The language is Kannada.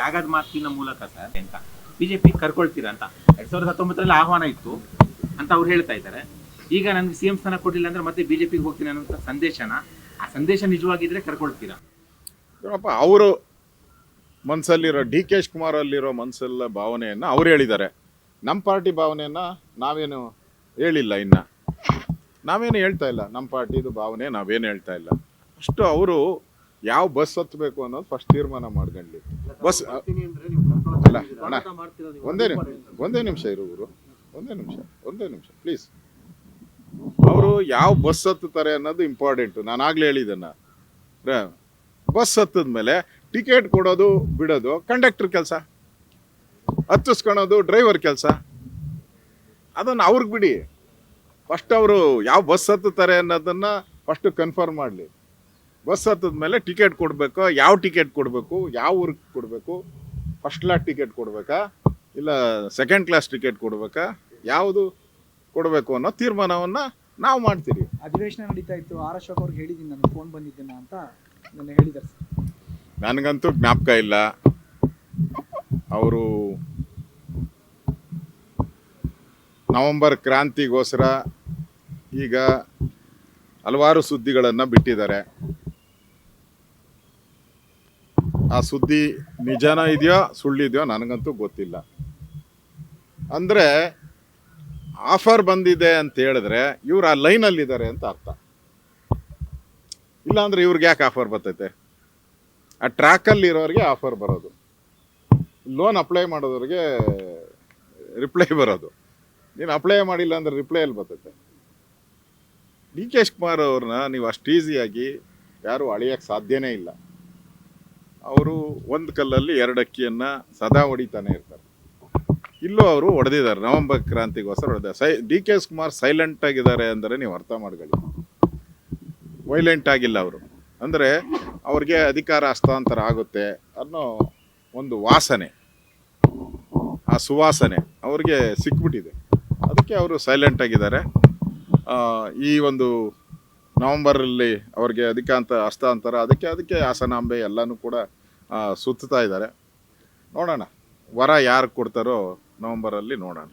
ತ್ಯಾಗದ ಮಾತಿನ ಮೂಲಕ ಸರ್ ಅಂತ ಬಿಜೆಪಿ ಕರ್ಕೊಳ್ತೀರಾ ಅಂತ. ಎರಡ್ ಸಾವಿರದ ಹತ್ತೊಂಬತ್ತರಲ್ಲಿ ಆಹ್ವಾನ ಇತ್ತು ಅಂತ ಅವ್ರು ಹೇಳ್ತಾ ಇದ್ದಾರೆ. ಈಗ ನನಗೆ ಸಿಎಂ ಸ್ಥಾನ ಕೊಡಲಿಲ್ಲ ಅಂದ್ರೆ ಮತ್ತೆ ಬಿಜೆಪಿಗೆ ಹೋಗ್ತೀನಿ ಅನ್ನೋಂಥ ಸಂದೇಶನ, ಆ ಸಂದೇಶ ನಿಜವಾಗಿದ್ರೆ ಕರ್ಕೊಳ್ತೀರಾ? ಅವರು ಮನಸ್ಸಲ್ಲಿರೋ ಡಿ ಕೆ ಕುಮಾರ್ ಅಲ್ಲಿರೋ ಮನಸ್ಸಲ್ಲ ಭಾವನೆಯನ್ನು ಅವ್ರು ಹೇಳಿದ್ದಾರೆ. ನಮ್ಮ ಪಾರ್ಟಿ ಭಾವನೆಯನ್ನು ನಾವೇನು ಹೇಳಿಲ್ಲ ಇನ್ನ. ನಾವೇನು ಹೇಳ್ತಾ ಇಲ್ಲ. ನಮ್ಮ ಪಾರ್ಟಿದು ಭಾವನೆ ನಾವೇನು ಹೇಳ್ತಾ ಇಲ್ಲ. ಅಷ್ಟು ಅವರು ಯಾವ ಬಸ್ ಹತ್ತಬೇಕು ಅನ್ನೋದು ಫಸ್ಟ್ ತೀರ್ಮಾನ ಮಾಡ್ಕೊಂಡ್ಲಿ ಬಸ್ ಅಲ್ಲ ಅಣ್ಣ ಒಂದೇ ನಿಮಿಷ ಒಂದೇ ನಿಮಿಷ ಇರು ಗುರು ಒಂದೇ ನಿಮಿಷ ಒಂದೇ ನಿಮಿಷ ಪ್ಲೀಸ್ ಅವರು ಯಾವ ಬಸ್ ಹತ್ತುತ್ತಾರೆ ಅನ್ನೋದು ಇಂಪಾರ್ಟೆಂಟು ನಾನು ಆಗ್ಲೇ ಹೇಳಿದ್ದನ್ನ. ಬಸ್ ಹತ್ತದ ಮೇಲೆ ಟಿಕೆಟ್ ಕೊಡೋದು ಬಿಡೋದು ಕಂಡಕ್ಟರ್ ಕೆಲಸ ಹತ್ತಿಸ್ಕೊಳೋದು ಡ್ರೈವರ್ ಕೆಲಸ ಅದನ್ನು ಅವ್ರಿಗೆ ಬಿಡಿ. ಫಸ್ಟ್ ಅವರು ಯಾವ ಬಸ್ ಹತ್ತುತ್ತಾರೆ ಅನ್ನೋದನ್ನು ಫಸ್ಟ್ ಕನ್ಫರ್ಮ್ ಮಾಡಲಿ. ಬಸ್ ಹತ್ತದ ಮೇಲೆ ಟಿಕೆಟ್ ಕೊಡಬೇಕು? ಯಾವ ಟಿಕೆಟ್ ಕೊಡಬೇಕು? ಯಾವ ಊರಿಗೆ ಕೊಡಬೇಕು? ಫಸ್ಟ್ ಕ್ಲಾಸ್ ಟಿಕೆಟ್ ಕೊಡಬೇಕಾ? ಇಲ್ಲ ಸೆಕೆಂಡ್ ಕ್ಲಾಸ್ ಟಿಕೆಟ್ ಕೊಡಬೇಕಾ? ಯಾವುದು ಕೊಡಬೇಕು ಅನ್ನೋ ತೀರ್ಮಾನವನ್ನು ನಾವು ಮಾಡ್ತೀರಿ. ಅಧಿವೇಶನ ನಡೀತಾ ಇತ್ತು. ಆರ್ ಅಶೋಕ್ ಅವ್ರಿಗೆ ಹೇಳಿದ್ದೀನಿ ನಾನು ಫೋನ್ ಬಂದಿದ್ದೇನೆ ಅಂತ ನನ್ನ ಹೇಳಿದ್ದಾರೆ ಸರ್. ನನಗಂತೂ ಜ್ಞಾಪಕ ಇಲ್ಲ. ಅವರು ನವಂಬರ್ ಕ್ರಾಂತಿಗೋಸ್ಕರ ಈಗ ಹಲವಾರು ಸುದ್ದಿಗಳನ್ನು ಬಿಟ್ಟಿದ್ದಾರೆ. ಆ ಸುದ್ದಿ ನಿಜಾನ ಇದೆಯೋ ಸುಳ್ಳಿದೆಯೋ ನನಗಂತೂ ಗೊತ್ತಿಲ್ಲ. ಅಂದರೆ ಆಫರ್ ಬಂದಿದೆ ಅಂತ ಹೇಳಿದ್ರೆ ಇವ್ರು ಆ ಲೈನಲ್ಲಿದ್ದಾರೆ ಅಂತ ಅರ್ಥ. ಇಲ್ಲಾಂದರೆ ಇವ್ರಿಗೆ ಯಾಕೆ ಆಫರ್ ಬರ್ತೈತೆ? ಆ ಟ್ರ್ಯಾಕಲ್ಲಿ ಇರೋರಿಗೆ ಆಫರ್ ಬರೋದು. ಲೋನ್ ಅಪ್ಲೈ ಮಾಡೋದವ್ರಿಗೆ ರಿಪ್ಲೈ ಬರೋದು. ನೀನು ಅಪ್ಲೈ ಮಾಡಿಲ್ಲ ಅಂದರೆ ರಿಪ್ಲೈ ಅಲ್ಲಿ ಬರ್ತೈತೆ? ಡಿ ಕೆ ಕುಮಾರ್ ಅವ್ರನ್ನ ನೀವು ಅಷ್ಟು ಈಸಿಯಾಗಿ ಯಾರು ಅಳಿಯೋಕ್ಕೆ ಸಾಧ್ಯನೇ ಇಲ್ಲ. ಅವರು ಒಂದು ಕಲ್ಲಲ್ಲಿ ಎರಡು ಅಕ್ಕಿಯನ್ನು ಸದಾ ಹೊಡಿತಾನೆ ಇರ್ತಾರೆ. ಇಲ್ಲೂ ಅವರು ಹೊಡೆದಿದ್ದಾರೆ. ನವಂಬರ್ ಕ್ರಾಂತಿಗೋಸ್ಕರ ಹೊಡೆದ ಸೈ, ಡಿ ಕೆ ಕುಮಾರ್ ಸೈಲೆಂಟ್ ಆಗಿದ್ದಾರೆ ಅಂದರೆ ನೀವು ಅರ್ಥ ಮಾಡ್ಕೊಳ್ಳಿ. ವೈಲೆಂಟ್ ಆಗಿಲ್ಲ ಅವರು. ಅಂದರೆ ಅವ್ರಿಗೆ ಅಧಿಕಾರ ಹಸ್ತಾಂತರ ಆಗುತ್ತೆ ಅನ್ನೋ ಒಂದು ವಾಸನೆ. ಆ ಸುವಾಸನೆ ಅವ್ರಿಗೆ ಸಿಕ್ಬಿಟ್ಟಿದೆ. ಅದಕ್ಕೆ ಅವರು ಸೈಲೆಂಟ್ ಆಗಿದ್ದಾರೆ. ಈ ಒಂದು ನವಂಬರಲ್ಲಿ ಅವ್ರಿಗೆ ಅಧಿಕಾಂತ ಹಸ್ತಾಂತರ, ಅದಕ್ಕೆ ಅದಕ್ಕೆ ಹಾಸನಾಂಬೆ ಎಲ್ಲನೂ ಕೂಡ ಸುತ್ತಾ ಇದ್ದಾರೆ. ನೋಡೋಣ, ವರ ಯಾರು ಕೊಡ್ತಾರೋ ನವಂಬರಲ್ಲಿ ನೋಡೋಣ.